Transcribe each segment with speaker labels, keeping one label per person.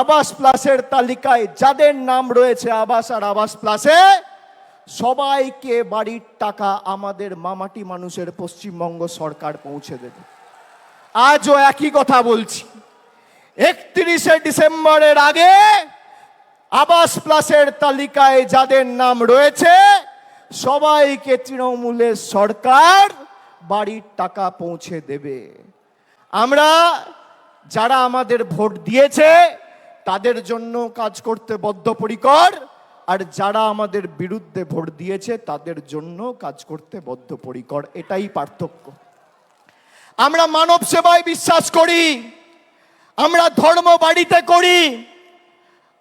Speaker 1: আবাস প্লাসের তালিকায় যাদের নাম রয়েছে আবাস আর আবাস প্লাসে, সবাইকে বাড়ির টাকা আমাদের মামাটি মানুষের পশ্চিমবঙ্গ সরকার পৌঁছে দেবে। আজও একই কথা বলছি। একত্রিশে ডিসেম্বরের আগে আবাস প্লাসের তালিকায় যাদের নাম রয়েছে, সবাইকে তৃণমূলের সরকার বাড়ির টাকা পৌঁছে দেবে। আমরা যারা আমাদের ভোট দিয়েছে তাদের জন্য কাজ করতে বদ্ধপরিকর। আর যারা আমাদের বিরুদ্ধে ভোট দিয়েছে, তাদের জন্য কাজ করতে বদ্ধপরিকর। এটাই পার্থক্য। আমরা মানব সেবায় বিশ্বাস করি। আমরা ধর্ম বাড়িতে করি।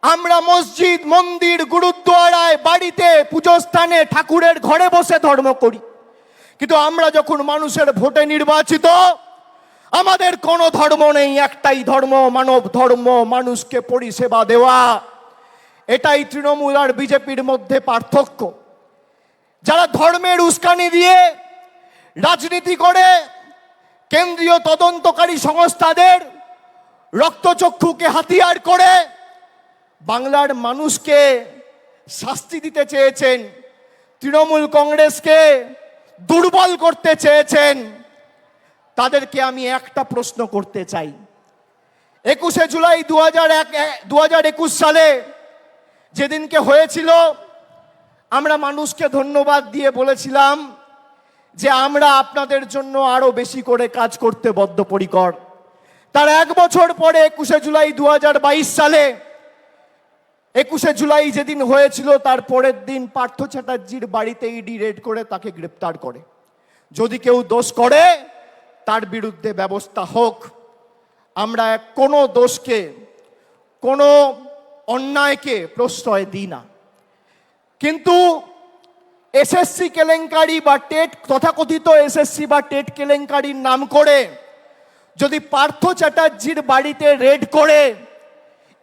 Speaker 1: আমরা মসজিদ, মন্দির, গুরুদ্বারায় বাড়িতে পুজো স্থানে ঠাকুরের ঘরে বসে ধর্ম করি। কিন্তু আমরা যখন মানুষের ভোটে নির্বাচিত আমাদের কোনো ধর্ম নেই, একটাই ধর্ম, মানব ধর্ম, মানুষকে পরিষেবা দেওয়া। এটাই তৃণমূল আর বিজেপির মধ্যে পার্থক্য। যারা ধর্মের উস্কানি দিয়ে রাজনীতি করে, কেন্দ্রীয় তদন্তকারী সংস্থাদের রক্তচক্ষুকে হাতিয়ার করে, বাংলার মানুষকে শাস্তি দিতে চেয়েছেন, তৃণমূল কংগ্রেসকে দুর্বল করতে চেয়েছেন তাদেরকে আমি একটা প্রশ্ন করতে চাই। একুশে জুলাই দু হাজার এক দু হাজার একুশ সালে যেদিনকে হয়েছিল, আমরা মানুষকে ধন্যবাদ দিয়ে বলেছিলাম যে আমরা আপনাদের জন্য আরও বেশি করে কাজ করতে বদ্ধপরিকর। তার এক বছর পরে একুশে জুলাই দু হাজার বাইশ সালে, একুশে জুলাই যেদিন হয়েছিল, তার পরের দিন পার্থ চ্যাটার্জির বাড়িতে ইডি রেড করে তাকে গ্রেপ্তার করে। যদি কেউ দোষ করে তার বিরুদ্ধে ব্যবস্থা হোক। আমরা কোনো দোষকে, কোনো অন্যায়কে প্রশ্রয় দিই না। কিন্তু এসএসসি কেলেঙ্কারি বা টেট, তথাকথিত এসএসসি বা টেট কেলেঙ্কারির নাম করে যদি পার্থ চ্যাটার্জির বাড়িতে রেড করে,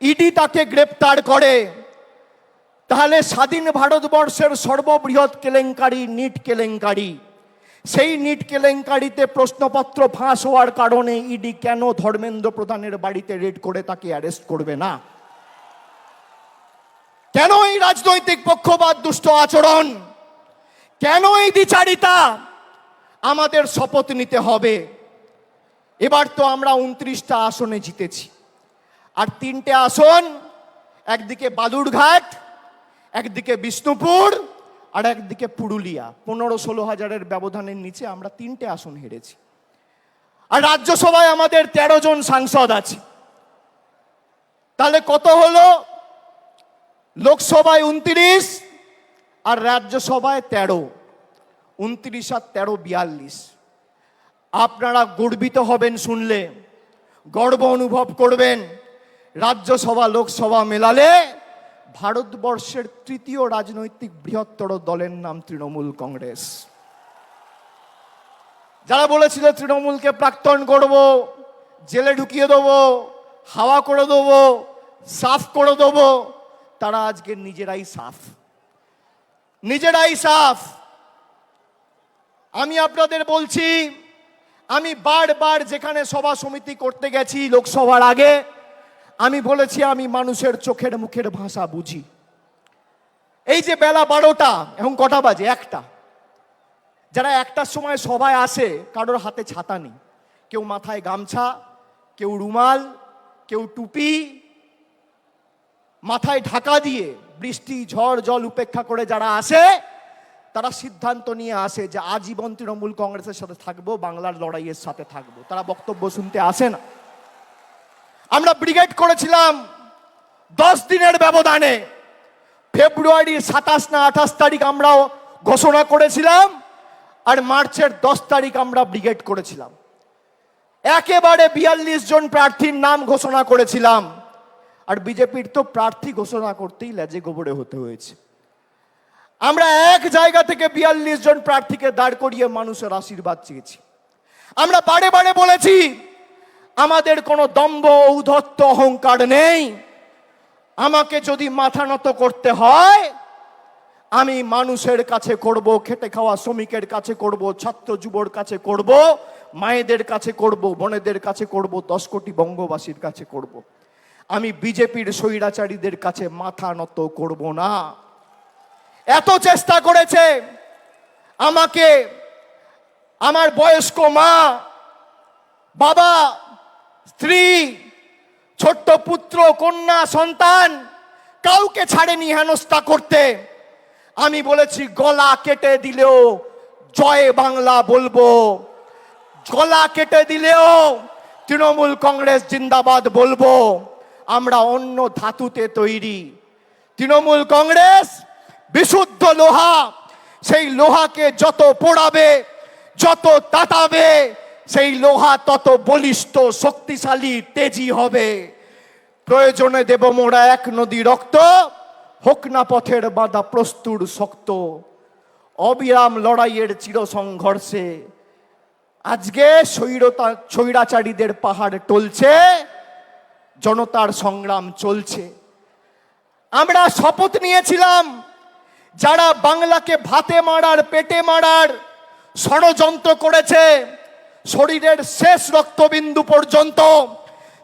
Speaker 1: ইডি তাকে গ্রেপ্তার করে, তাহলে স্বাধীন ভারতবর্ষের সর্ববৃহৎ কেলেঙ্কারি, নিট কেলেঙ্কারি। সেই নিট কেলেঙ্কারিতে প্রশ্নপত্র ফাঁস হওয়ার কারণে ইডি কেন ধর্মেন্দ্র প্রধানের বাড়িতে রেড করে তাকে অ্যারেস্ট করবে না? কেন এই রাজনৈতিক পক্ষপাত, দুষ্ট আচরণ? কেন এই দ্বিচারিতা? আমাদের শপথ নিতে হবে। এবার তো আমরা উনত্রিশটা আসনে জিতেছি। আর তিনটে আসন, একদিকে বালুরঘাট, একদিকে বিষ্ণুপুর আর একদিকে পুরুলিয়া, পনেরো ষোলো হাজারের ব্যবধানের নিচে আমরা তিনটে আসন হেরেছি। আর রাজ্যসভায় আমাদের তেরো জন সাংসদ আছে। তাহলে কত হলো? লোকসভায় উনত্রিশ আর রাজ্যসভায় তেরো। উনত্রিশ আর তেরো বিয়াল্লিশ। আপনারা গর্বিত হবেন শুনলে, গর্ব অনুভব করবেন। রাজ্যসভা, লোকসভা মেলালে ভারতবর্ষের তৃতীয় রাজনৈতিক বৃহত্তর দলের নাম তৃণমূল কংগ্রেস। যারা বলেছিল তৃণমূলকে প্রাক্তন করব, জেলে ঢুকিয়ে দেবো, হাওয়া করে দেবো, সাফ করে দেবো, তারা আজকে নিজেরাই সাফ। নিজেরাই সাফ। আমি আপনাদের বলছি, আমি বারবার যেখানে সভা সমিতি করতে গেছি লোকসভার আগে আমি বলেছি, আমি মানুষের চোখের মুখের ভাষা বুঝি। এই যে বেলা বারোটা, এখন কটা বাজে? একটা। যারা একটার সময় সবাই আসে, কারোর হাতে ছাতা নেই। কেউ মাথায় গামছা, কেউ রুমাল, কেউ টুপি, মাথায় ঢাকা দিয়ে বৃষ্টি, ঝড়, জল উপেক্ষা করে যারা আসে, তারা সিদ্ধান্ত নিয়ে আসে যে আজীবন তৃণমূল কংগ্রেসের সাথে থাকব, বাংলার লড়াইয়ের সাথে থাকব। তারা বক্তব্য শুনতে আসে না। আমরা ব্রিগেড করেছিলাম দশ দিনের ব্যবধানে। ফেব্রুয়ারির সাতাশ না আঠাশ তারিখ আমরাও ঘোষণা করেছিলাম আর মার্চের দশ তারিখ আমরা ব্রিগেড করেছিলাম। একেবারে বিয়াল্লিশ জন প্রার্থীর নাম ঘোষণা করেছিলাম। আর বিজেপির তো প্রার্থী ঘোষণা করতেই লেজে গোবরে হতে হয়েছে। আমরা এক জায়গা থেকে বিয়াল্লিশ জন প্রার্থীকে দাঁড় করিয়ে মানুষের আশীর্বাদ চেয়েছি। আমরা বারে বারে বলেছি আমাদের কোনো দম্ভ ঔধত্য অহংকার নেই। আমাকে যদি মাথা নত করতে হয়, আমি মানুষের কাছে করব, খেটে খাওয়া শ্রমিকের কাছে করব, ছাত্র যুবর কাছে করব, মায়েদের কাছে করব, বোনেদের কাছে করব, দশ কোটি বঙ্গবাসীর কাছে করব। আমি বিজেপির স্বৈরাচারীদের কাছে মাথা নত করব না। এত চেষ্টা করেছে আমাকে, আমার বয়স্ক মা, বাবা স্ত্রী, ছোট্ট পুত্র, কন্যা, সন্তান, কাউকে ছাড়েনি হেনস্থা করতে। আমি বলেছি, গলা কেটে দিলেও জয় বাংলা বলব। গলা কেটে দিলেও তৃণমূল কংগ্রেস জিন্দাবাদ বলব। আমরা অন্য ধাতুতে তৈরি। তৃণমূল কংগ্রেস বিশুদ্ধ লোহা, সেই লোহাকে যত পোড়াবে, যত তাতাবে সেই লোহা তত বলিষ্ঠ, শক্তিশালী, তেজি হবে। প্রয়োজনে দেব মোরা এক নদী রক্ত, হোক না পথের বাঁধা প্রস্তুর শক্ত। অবিরাম লড়াইয়ের চির সংঘর্ষে আজকে স্বৈরতা, স্বৈরাচারীদের পাহাড় টলছে, জনতার সংগ্রাম চলছে। আমরা শপথ নিয়েছিলাম, যারা বাংলাকে ভাতে মারার, পেটে মারার ষড়যন্ত্র করেছে শরীরের শেষ রক্তবিন্দু পর্যন্ত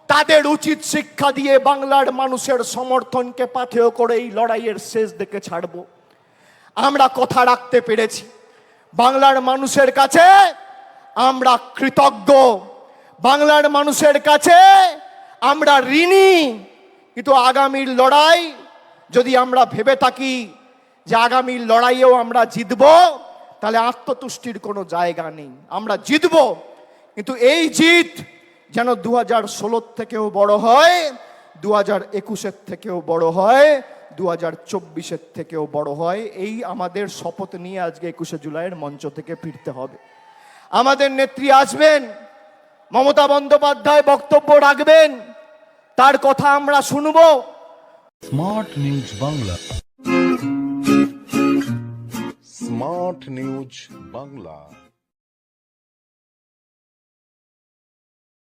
Speaker 1: তাদের উচিত শিক্ষা দিয়ে বাংলার মানুষের সমর্থনকে পাথেয় করে এই লড়াইয়ের শেষ দেখে ছাড়বো। আমরা কথা রাখতে পেরেছি। বাংলার মানুষের কাছে আমরা কৃতজ্ঞ। বাংলার মানুষের কাছে আমরা ঋণী। কিন্তু আগামীর লড়াই যদি আমরা ভেবে থাকি যে আগামীর লড়াইয়েও আমরা জিতব তাহলে আত্মতুষ্টির কোনো জায়গা নেই। আমরা জিতব, কিন্তু এই জিত যেন দু হাজার ষোলোর থেকেও বড় হয় দু হাজার একুশের থেকেও বড় হয় দু হাজার চব্বিশের থেকেও বড় হয়। এই আমাদের শপথ নিয়ে আজকে একুশে জুলাইয়ের মঞ্চ থেকে ফিরতে হবে। আমাদের নেত্রী আসবেন, মমতা বন্দ্যোপাধ্যায় বক্তব্য রাখবেন, তার কথা আমরা শুনব।
Speaker 2: Smart news Bangla.
Speaker 3: Smart news Bangla.